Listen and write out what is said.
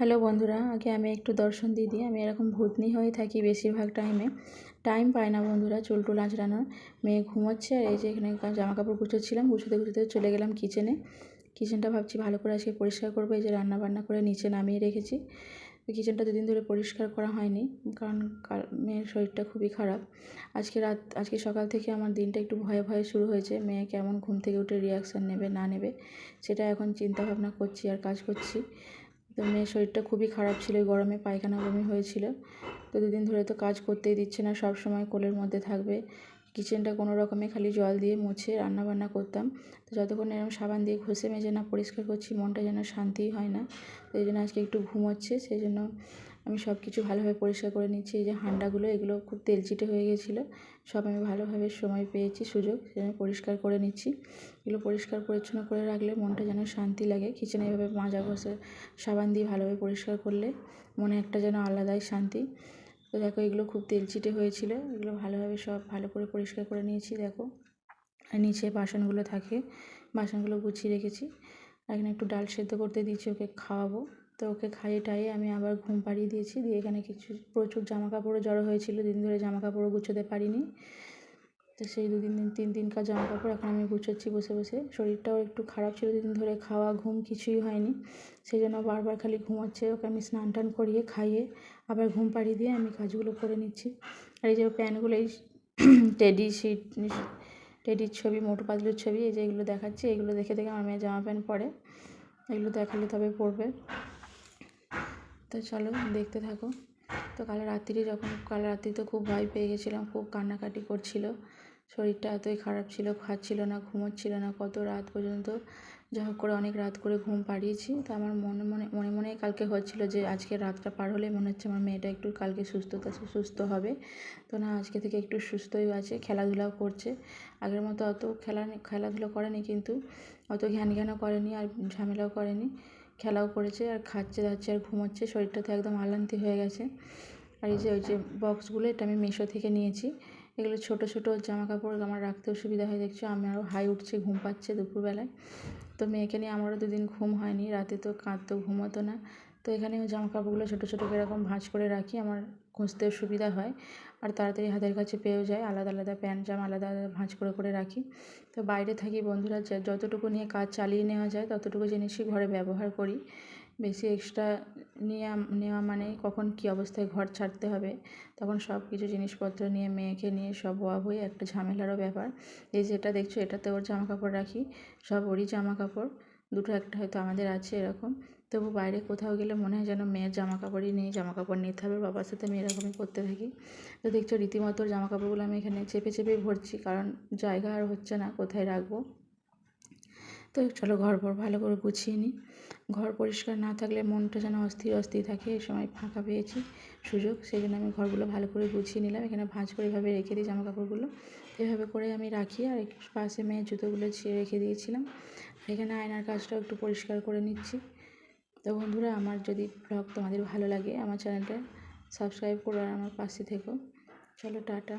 Hello বন্ধুরা, আগে আমি একটু দর্শন দিয়ে দিই। আমি এরকম ভূতনি হয়ে থাকি বেশিরভাগ টাইমে টাইম পাই না বন্ধুরা, চুল টুল আঁচড়ানোর। মেয়ে ঘুমোচ্ছে আর এই যে এখানে জামা কাপড় গুছোচ্ছিলাম, গুছোতে গুছোতে চলে গেলাম কিচেনে কিচেনটা ভাবছি ভালো করে আজকে পরিষ্কার করব, এই যে রান্না বান্না করে নিচে নামিয়ে রেখেছি। কিচেনটা দুদিন ধরে পরিষ্কার করা হয়নি, কারণ মেয়ের শরীরটা খুবই খারাপ। আজকে রাত, আজকে সকাল থেকে আমার দিনটা একটু ভয়ে ভয়ে শুরু হয়েছে। মেয়ে কেমন ঘুম থেকে উঠে রিয়াকশান নেবে না নেবে, সেটা এখন চিন্তা ভাবনা করছি আর কাজ করছি। তো মেয়ের শরীরটা খুবই খারাপ ছিল গরমে পায়খানা বমি হয়েছিল। তো দুদিন ধরে তো কাজ করতেই দিচ্ছে না, সব সময় কোলের মধ্যে থাকবে। কিচেনটা কোনো রকমে খালি জল দিয়ে মুছে রান্না বান্না করতাম। তো যতক্ষণ এরকম সাবান দিয়ে ঘষে মেজে না পরিষ্কার করছি, মনটা যেন শান্তিই হয় না। তো এই জন্য আজকে একটু ঘুমোচ্ছে সেই জন্য আমি সব কিছু ভালোভাবে পরিষ্কার করে নিচ্ছি, এই যে হান্ডাগুলো, এগুলো খুব তেলচিটে হয়ে গেছিল। সব আমি ভালোভাবে সময় পেয়েছি, সুযোগ সেজন্য পরিষ্কার করে নিচ্ছি। এগুলো পরিষ্কার পরিচ্ছন্ন করে রাখলে মনটা যেন শান্তি লাগে। কিচেনে এভাবে মাজা ঘষে, সাবান দিয়ে ভালোভাবে পরিষ্কার করলে মনে একটা যেন আলাদাই শান্তি। তো দেখো, এগুলো খুব তেলচিটে হয়েছিল। এগুলো ভালোভাবে সব ভালো করে পরিষ্কার করে নিয়েছি, দেখো। নিচে বাসনগুলো থাকে, বাসনগুলো গুছিয়ে রেখেছি। এখানে একটু ডাল সেদ্ধ করতে দিয়েছি ওকে খাওয়াবো। তো ওকে খাইয়ে টাইয়ে আমি আবার ঘুম পাড়িয়ে দিয়েছি। দিয়ে এখানে কিছু, প্রচুর জামা কাপড়ও জড়ো হয়েছিল। দিন ধরে জামা কাপড়ও গুছোতে পারিনি। তো সেই দুদিন দিন তিন দিনকার জামা কাপড় এখন আমি গুছোচ্ছি বসে বসে। শরীরটাও একটু খারাপ ছিল। দুদিন ধরে খাওয়া, ঘুম কিছুই হয়নি। সেই জন্য বারবার খালি ঘুমাচ্ছে। ওকে আমি স্নান টান করিয়ে খাইয়ে আবার ঘুম পাড়িয়ে দিয়ে আমি কাজগুলো করে নিচ্ছি। আর এই যে প্যান্টগুলো এই টেডি শিট, টেডির ছবি, মোটু পাতলুর ছবি, এই যে এগুলো দেখাচ্ছি, এগুলো দেখে দেখে আমার মেয়ে জামা প্যান্ট পরে। এগুলো দেখালে তবে পরবে। তো চলো দেখতে থাকো। তো কাল রাত্রিরে যখন, কাল রাত্রিতে খুব ভয় পেয়ে গেছিলাম, খুব কান্নাকাটি করছিল। শরীরটা এতই খারাপ ছিল, খাচ্ছিল না, ঘুমোচ্ছিল না কত রাত পর্যন্ত। যা করে অনেক রাত করে ঘুম পাড়িয়েছি। তো আমার মনে মনে মনে, মনেই কালকে হচ্ছিল যে আজকে রাতটা পার হলে মনে হচ্ছে আমার মেয়েটা একটু কালকে সুস্থতা, সুস্থ হবে। তো না, আজকে থেকে একটু সুস্থই আছে, খেলাধুলাও করছে। আগের মতো অত খেলা খেলাধুলো করেনি কিন্তু, অত ঘ্যান ঘ্যানও করেনি আর ঝামেলাও করেনি। খেলাও করেছে আর খাচ্ছে দাচ্ছে আর ঘুমাচ্ছে, শরীরটা তো একদম আলান্তি হয়ে গেছে। আর এই যে, ওই যে বক্সগুলো এটা আমি মিশো থেকে নিয়েছি। এগুলো ছোটো ছোটো জামা কাপড় আমার রাখতেও সুবিধা হয়, দেখছ? আমি আরও হাই উঠছে, ঘুম পাচ্ছে দুপুরবেলায়। তো মেয়েকে নিয়ে আমারও দুদিন ঘুম হয়নি, রাতে তো কাঁদতো, ঘুমোতো না। তো এখানেও জামা কাপড়গুলো ছোটো ছোটো এরকম ভাঁজ করে রাখি, আমার খুঁজতেও সুবিধা হয়। আর তাড়াতাড়ি হাতের কাছে পেয়েও যায়, আলাদা আলাদা প্যান্ট, জামা আলাদা আলাদা ভাঁজ করে করে রাখি। তো বাইরে থাকি বন্ধুরা যতটুকু নিয়ে কাজ চালিয়ে নেওয়া যায়, ততটুকু জিনিসই ঘরে ব্যবহার করি। বেশি এক্সট্রা নিয়ে নেওয়া মানে কখন কী অবস্থায় ঘর ছাড়তে হবে, তখন সব কিছু জিনিসপত্র নিয়ে, মেয়েকে নিয়ে সব হয়ে একটা ঝামেলারও ব্যাপার। এই যেটা দেখছ এটাতে ওর জামা কাপড় রাখি, সব ওরই জামা কাপড় দুটো একটা হয়তো আমাদের আছে এরকম। তবু বাইরে কোথাও গেলে মনে হয় যেন মেয়ের জামা কাপড়ই নেই জামা কাপড় নিতে হবে, বাবার সাথে আমি এরকমই করতে থাকি। তো দেখছ রীতিমতো জামা কাপড়গুলো আমি এখানে চেপে চেপে ভরছি, কারণ জায়গা আর হচ্ছে না, কোথায় রাখব? তো চলো ঘর ভর ভালো করে গুছিয়ে নিই। ঘর পরিষ্কার না থাকলে মনটা যেন অস্থির অস্থির থাকে, এই সময় ফাঁকা পেয়েছি সুযোগ সেই জন্য আমি ঘরগুলো ভালো করে গুছিয়ে নিলাম। এখানে ভাঁজ করে এভাবে রেখে দিই জামা কাপড়গুলো এভাবে করে আমি রাখি আর পাশে মেয়ের জুতোগুলো ছিঁড়ে রেখে দিয়েছিলাম। এখানে আয়নার কাজটাও একটু পরিষ্কার করে নিচ্ছি। তো বন্ধুরা, আমার যদি ব্লগ তোমাদের ভালো লাগে, আমার চ্যানেলটা সাবস্ক্রাইব করো আর আমার পাশে থেকো। চলো, টাটা।